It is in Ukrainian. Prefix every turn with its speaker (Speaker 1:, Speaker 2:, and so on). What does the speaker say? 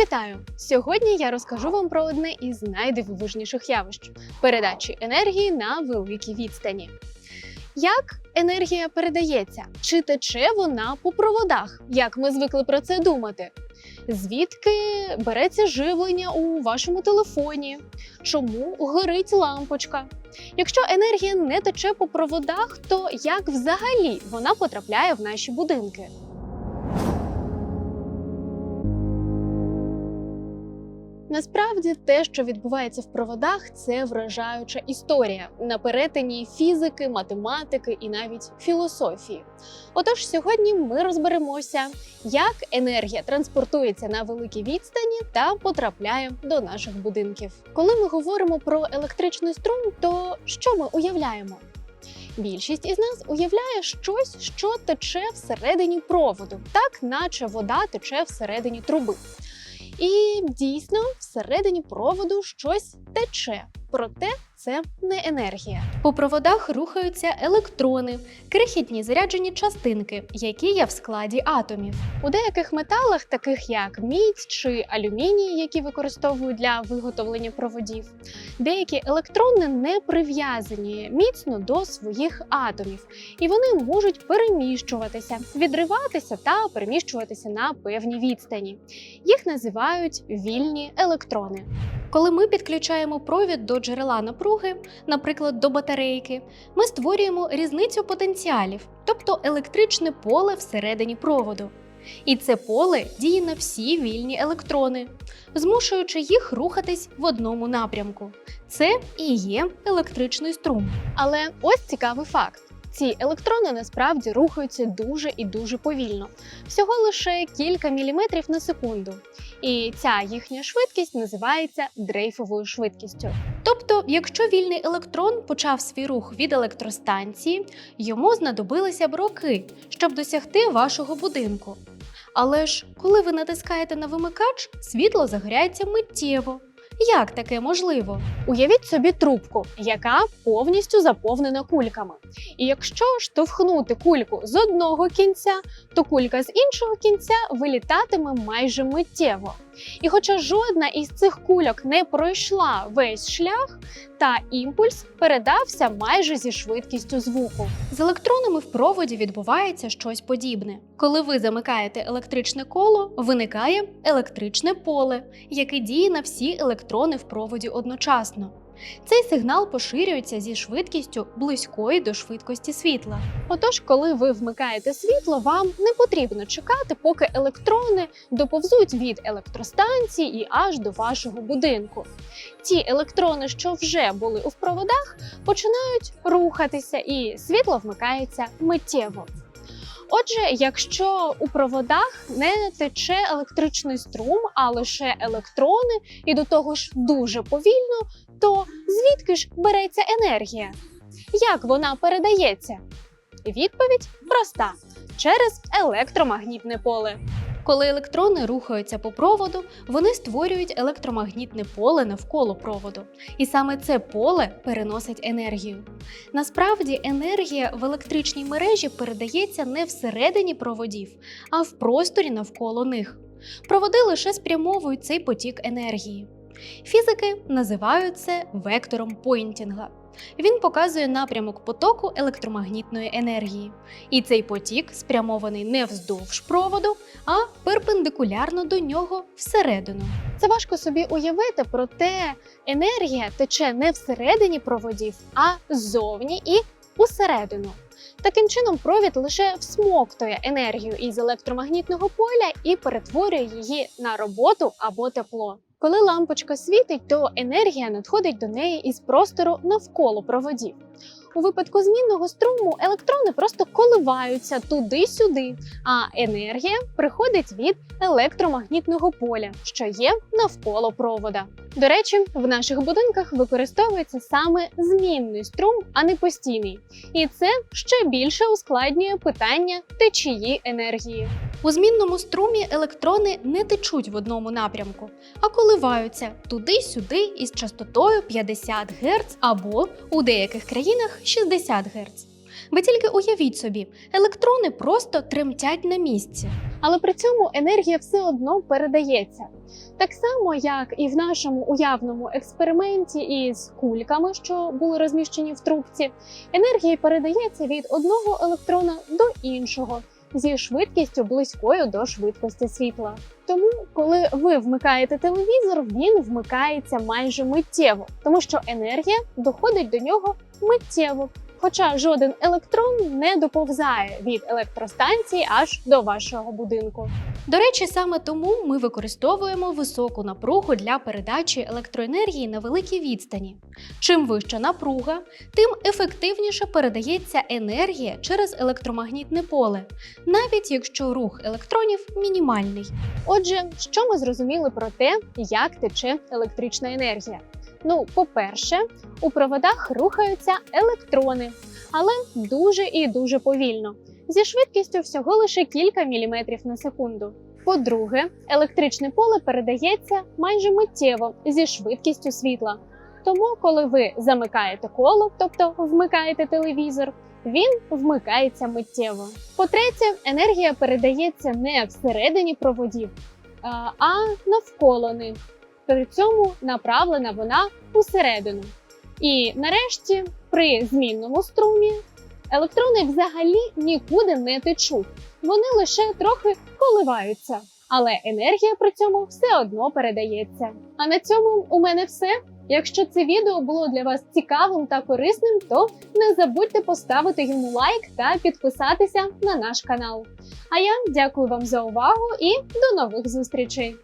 Speaker 1: Вітаю! Сьогодні я розкажу вам про одне із найдивовижніших явищ передачі енергії на великій відстані. Як енергія передається? Чи тече вона по проводах, як ми звикли про це думати? Звідки береться живлення у вашому телефоні? Чому горить лампочка? Якщо енергія не тече по проводах, то як взагалі вона потрапляє в наші будинки? Насправді те, що відбувається в проводах, це вражаюча історія на перетині фізики, математики і навіть філософії. Отож, сьогодні ми розберемося, як енергія транспортується на великій відстані та потрапляє до наших будинків. Коли ми говоримо про електричний струм, то що ми уявляємо? Більшість із нас уявляє щось, що тече всередині проводу, так наче вода тече всередині труби. І дійсно, всередині проводу щось тече, проте це не енергія. По проводах рухаються електрони, крихітні заряджені частинки, які є в складі атомів. У деяких металах, таких як мідь чи алюміній, які використовують для виготовлення проводів, деякі електрони не прив'язані міцно до своїх атомів, і вони можуть переміщуватися, відриватися та переміщуватися на певній відстані. Їх називають вільні електрони. Коли ми підключаємо провід до джерела напруги, наприклад, до батарейки, ми створюємо різницю потенціалів, тобто електричне поле всередині проводу. І це поле діє на всі вільні електрони, змушуючи їх рухатись в одному напрямку. Це і є електричний струм. Але ось цікавий факт. Ці електрони насправді рухаються дуже і дуже повільно, всього лише кілька міліметрів на секунду. І ця їхня швидкість називається дрейфовою швидкістю. Тобто, якщо вільний електрон почав свій рух від електростанції, йому знадобилися б роки, щоб досягти вашого будинку. Але ж коли ви натискаєте на вимикач, світло загоряється миттєво. Як таке можливо? Уявіть собі трубку, яка повністю заповнена кульками. І якщо штовхнути кульку з одного кінця, то кулька з іншого кінця вилітатиме майже миттєво. І хоча жодна із цих кульок не пройшла весь шлях, та імпульс передався майже зі швидкістю звуку. З електронами в проводі відбувається щось подібне. Коли ви замикаєте електричне коло, виникає електричне поле, яке діє на всі електрони в проводі одночасно. Цей сигнал поширюється зі швидкістю близької до швидкості світла. Отож, коли ви вмикаєте світло, вам не потрібно чекати, поки електрони доповзуть від електростанції і аж до вашого будинку. Ті електрони, що вже були у проводах, починають рухатися, і світло вмикається миттєво. Отже, якщо у проводах не тече електричний струм, а лише електрони, і до того ж дуже повільно, то звідки ж береться енергія? Як вона передається? Відповідь проста: через електромагнітне поле. Коли електрони рухаються по проводу, вони створюють електромагнітне поле навколо проводу, і саме це поле переносить енергію. Насправді енергія в електричній мережі передається не всередині проводів, а в просторі навколо них. Проводи лише спрямовують цей потік енергії. Фізики називають це вектором Пойнтінга. Він показує напрямок потоку електромагнітної енергії. І цей потік спрямований не вздовж проводу, а перпендикулярно до нього всередину. Це важко собі уявити, проте енергія тече не всередині проводів, а ззовні і усередину. Таким чином, провід лише всмоктує енергію із електромагнітного поля і перетворює її на роботу або тепло. Коли лампочка світить, то енергія надходить до неї із простору навколо проводів. У випадку змінного струму електрони просто коливаються туди-сюди, а енергія приходить від електромагнітного поля, що є навколо провода. До речі, в наших будинках використовується саме змінний струм, а не постійний. І це ще більше ускладнює питання течії енергії. У змінному струмі електрони не течуть в одному напрямку, а коливаються туди-сюди із частотою 50 Гц або у деяких країнах 60 Гц. Ви тільки уявіть собі, електрони просто тремтять на місці. Але при цьому енергія все одно передається. Так само, як і в нашому уявному експерименті із кульками, що були розміщені в трубці, енергія передається від одного електрона до іншого зі швидкістю близькою до швидкості світла. Тому, коли ви вмикаєте телевізор, він вмикається майже миттєво, тому що енергія доходить до нього миттєво. Хоча жоден електрон не доповзає від електростанції аж до вашого будинку. До речі, саме тому ми використовуємо високу напругу для передачі електроенергії на великій відстані. Чим вища напруга, тим ефективніше передається енергія через електромагнітне поле, навіть якщо рух електронів мінімальний. Отже, що ми зрозуміли про те, як тече електрична енергія? Ну, по-перше, у проводах рухаються електрони, але дуже і дуже повільно, зі швидкістю всього лише кілька міліметрів на секунду. По-друге, електричне поле передається майже миттєво зі швидкістю світла. Тому, коли ви замикаєте коло, тобто вмикаєте телевізор, він вмикається миттєво. По-третє, енергія передається не всередині проводів, а навколо них. При цьому направлена вона усередину. І нарешті, при змінному струмі, електрони взагалі нікуди не течуть. Вони лише трохи коливаються, але енергія при цьому все одно передається. А на цьому у мене все. Якщо це відео було для вас цікавим та корисним, то не забудьте поставити йому лайк та підписатися на наш канал. А я дякую вам за увагу і до нових зустрічей!